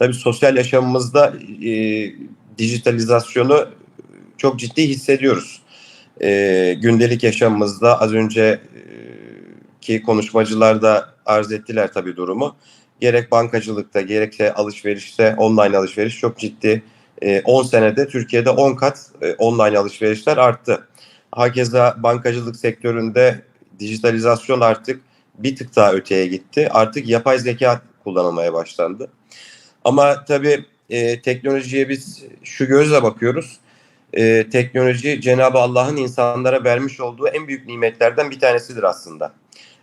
tabii sosyal yaşamımızda e, dijitalizasyonu çok ciddi hissediyoruz. E, gündelik yaşamımızda az önce e, ki konuşmacılar da arz ettiler tabii durumu. Gerek bankacılıkta gerekse alışverişte online alışveriş çok ciddi. E, 10 senede Türkiye'de 10 kat e, online alışverişler arttı. Hakeza bankacılık sektöründe dijitalizasyon artık bir tık daha öteye gitti. Artık yapay zeka kullanılmaya başlandı. Ama tabii e, teknolojiye biz şu gözle bakıyoruz. E, teknoloji Cenab-ı Allah'ın insanlara vermiş olduğu en büyük nimetlerden bir tanesidir aslında.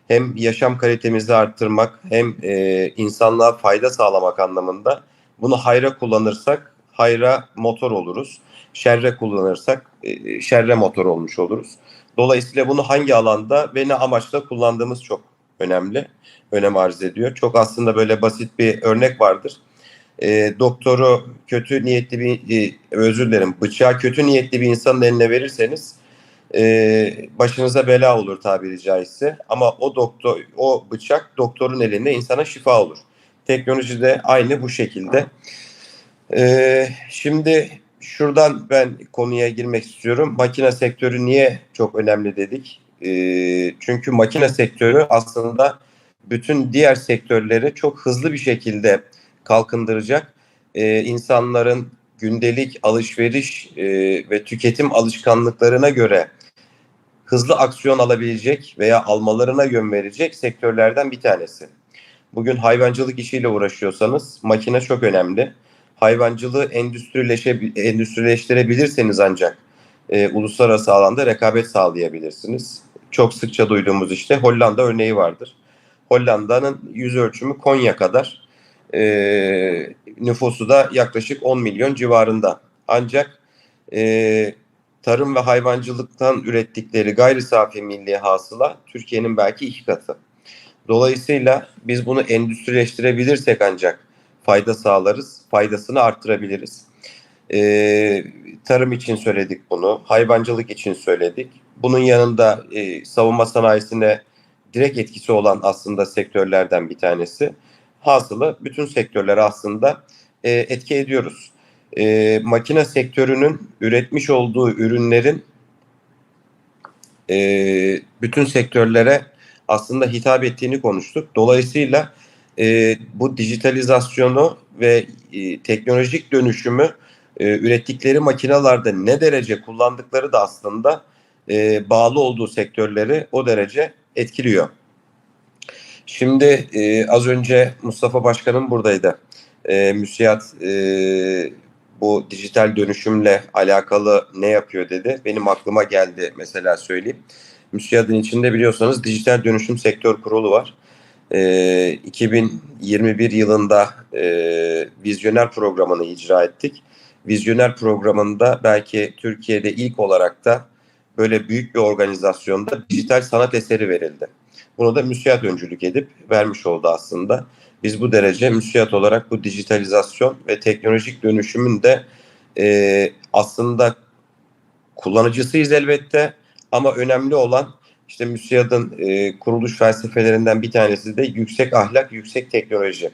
Hem yaşam kalitemizi arttırmak hem e, insanlığa fayda sağlamak anlamında bunu hayra kullanırsak hayra motor oluruz. Şerre kullanırsak e, şerre motor olmuş oluruz. Dolayısıyla bunu hangi alanda ve ne amaçla kullandığımız çok önemli. Önem arz ediyor. Çok aslında böyle basit bir örnek vardır. E, doktoru kötü niyetli bir e, özür dilerim bıçağı kötü niyetli bir insanın eline verirseniz e, başınıza bela olur tabiri caizse. Ama o doktor o bıçak doktorun elinde insana şifa olur. Teknoloji de aynı bu şekilde. E, şimdi şuradan ben konuya girmek istiyorum. Makine sektörü niye çok önemli dedik? E, çünkü makine sektörü aslında bütün diğer sektörleri çok hızlı bir şekilde kalkındıracak. E, insanların gündelik alışveriş e, ve tüketim alışkanlıklarına göre hızlı aksiyon alabilecek veya almalarına yön verecek sektörlerden bir tanesi. Bugün hayvancılık işiyle uğraşıyorsanız makine çok önemli. Hayvancılığı endüstrileşe, endüstrileştirebilirseniz ancak e, uluslararası alanda rekabet sağlayabilirsiniz. Çok sıkça duyduğumuz işte Hollanda örneği vardır. Hollanda'nın yüz ölçümü Konya kadar. E, nüfusu da yaklaşık 10 milyon civarında. Ancak e, tarım ve hayvancılıktan ürettikleri gayri safi milli hasıla Türkiye'nin belki iki katı. Dolayısıyla biz bunu endüstrileştirebilirsek ancak fayda sağlarız, faydasını arttırabiliriz. Ee, tarım için söyledik bunu, hayvancılık için söyledik. Bunun yanında e, savunma sanayisine direkt etkisi olan aslında sektörlerden bir tanesi. Hasılı bütün sektörleri aslında e, etki ediyoruz. E, makine sektörünün üretmiş olduğu ürünlerin e, bütün sektörlere aslında hitap ettiğini konuştuk. Dolayısıyla e, bu dijitalizasyonu ve e, teknolojik dönüşümü e, ürettikleri makinalarda ne derece kullandıkları da aslında e, bağlı olduğu sektörleri o derece etkiliyor. Şimdi e, az önce Mustafa Başkan'ın buradaydı. E, müsiyat e, bu dijital dönüşümle alakalı ne yapıyor dedi. Benim aklıma geldi mesela söyleyeyim. MÜSİAD'ın içinde biliyorsanız dijital dönüşüm sektör kurulu var. E, 2021 yılında e, vizyoner programını icra ettik. Vizyoner programında belki Türkiye'de ilk olarak da böyle büyük bir organizasyonda dijital sanat eseri verildi. Bunu da müsiyat öncülük edip vermiş oldu aslında. Biz bu derece müsiyat olarak bu dijitalizasyon ve teknolojik dönüşümün de e, aslında kullanıcısıyız elbette ama önemli olan işte müsiyatın e, kuruluş felsefelerinden bir tanesi de yüksek ahlak, yüksek teknoloji.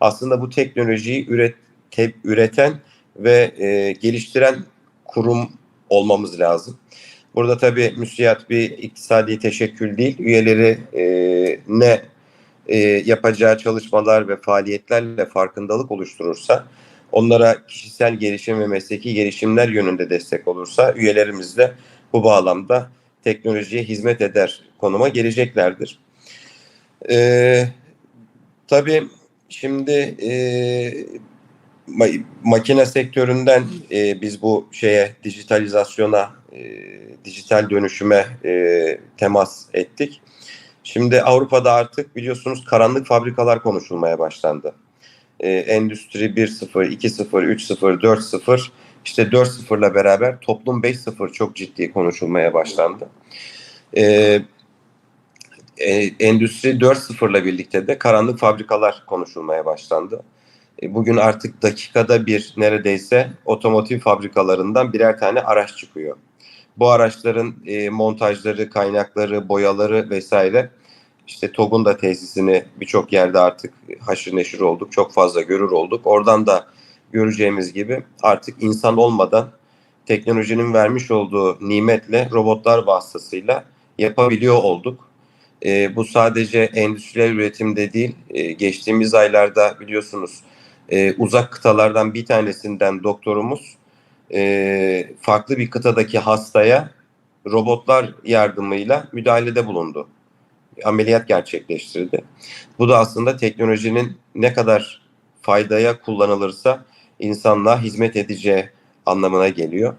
Aslında bu teknolojiyi üret, te, üreten ve e, geliştiren kurum olmamız lazım. Burada tabii müsiyat bir iktisadi teşekkül değil, üyeleri e, ne e, yapacağı çalışmalar ve faaliyetlerle farkındalık oluşturursa, onlara kişisel gelişim ve mesleki gelişimler yönünde destek olursa üyelerimiz de bu bağlamda teknolojiye hizmet eder konuma geleceklerdir. E, tabii şimdi e, makine sektöründen e, biz bu şeye dijitalizasyona, e, dijital dönüşüme e, temas ettik. Şimdi Avrupa'da artık biliyorsunuz karanlık fabrikalar konuşulmaya başlandı. E, Endüstri 1.0, 2.0, 3.0, 4.0 işte 4.0'la beraber toplum 5.0 çok ciddi konuşulmaya başlandı. E, e, Endüstri 4.0'la birlikte de karanlık fabrikalar konuşulmaya başlandı. E, bugün artık dakikada bir neredeyse otomotiv fabrikalarından birer tane araç çıkıyor. Bu araçların e, montajları, kaynakları, boyaları vesaire işte TOG'un da tesisini birçok yerde artık haşır neşir olduk. Çok fazla görür olduk. Oradan da göreceğimiz gibi artık insan olmadan teknolojinin vermiş olduğu nimetle robotlar vasıtasıyla yapabiliyor olduk. E, bu sadece endüstriyel üretimde değil, e, geçtiğimiz aylarda biliyorsunuz e, uzak kıtalardan bir tanesinden doktorumuz e, farklı bir kıtadaki hastaya robotlar yardımıyla müdahalede bulundu. Ameliyat gerçekleştirdi. Bu da aslında teknolojinin ne kadar faydaya kullanılırsa insanlığa hizmet edeceği anlamına geliyor.